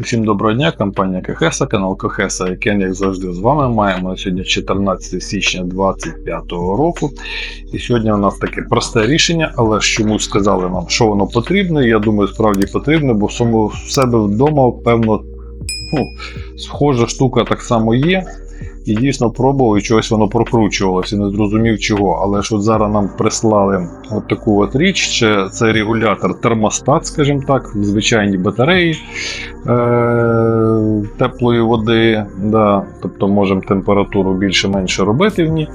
Усім доброго дня, компанія Кахеса, канал Кахеса, яке, як завжди, з вами маємо сьогодні 14 січня 2025 року. І сьогодні у нас таке просте рішення, але ж чомусь сказали нам, що воно потрібне. Я думаю, справді потрібне, бо в себе вдома, певно, ну, схожа штука так само є. І дійсно пробував, і чогось воно прокручувалося, не зрозумів чого. Але ж от зараз нам прислали от таку от річ. Це, це регулятор термостат, скажімо так, в звичайній батареї е- теплої води. Да, тобто можемо температуру більше-менше робити в ній.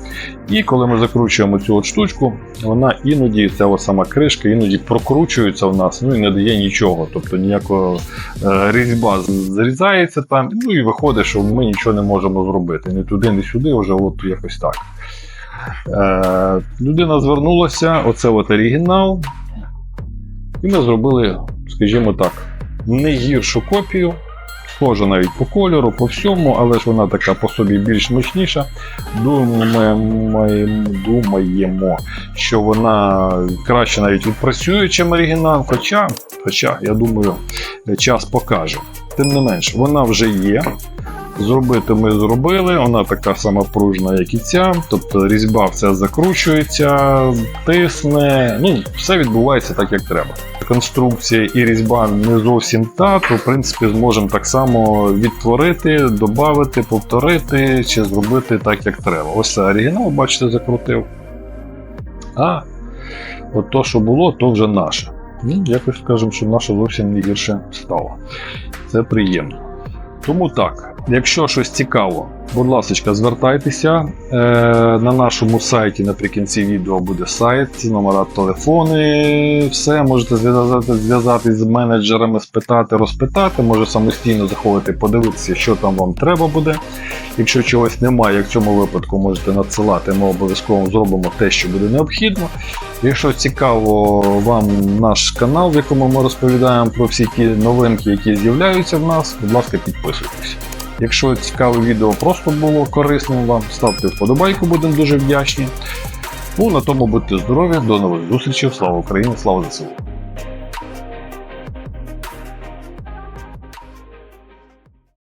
І коли ми закручуємо цю от штучку, вона іноді, ця от сама кришка, іноді прокручується в нас, ну і не дає нічого. Тобто ніякого е, різьба зрізається там, ну і виходить, що ми нічого не можемо зробити. Ні туди, ні сюди, вже от якось так. Е, людина звернулася, оце от оригінал. І ми зробили, скажімо так, не гіршу копію. Схожа навіть по кольору, по всьому, але ж вона така по собі більш мощніша. Думаємо, думаємо, що вона краще навіть відпрацює, чим оригінал. Хоча, хоча, я думаю, час покаже. Тим не менш, вона вже є. Зробити ми зробили, вона така сама пружна, як і ця. Тобто різьба вся закручується, тисне. Ну, все відбувається так, як треба. Конструкція і різьба не зовсім та, то в принципі зможемо так само відтворити, додати, повторити чи зробити так, як треба. Ось оригінал, бачите, закрутив. А от то, що було, то вже наше. Ну, якось скажемо, що наше зовсім не гірше стало. Це приємно. Тому так, якщо щось цікаво, будь ласка, звертайтеся. Е, на нашому сайті наприкінці відео буде сайт, номера телефони, все можете зв'язати, зв'язатись з менеджерами, спитати, розпитати, може самостійно заходити, подивитися, що там вам треба буде. Якщо чогось немає, як в цьому випадку можете надсилати, ми обов'язково зробимо те, що буде необхідно. Якщо цікаво вам наш канал, в якому ми розповідаємо про всі ті новинки, які з'являються в нас, будь ласка, підписуйтесь. Якщо цікаве відео просто було корисним вам, ставте вподобайку, будемо дуже вдячні. Ну, на тому будьте здорові, до нових зустрічей. Слава Україні, слава ЗСУ!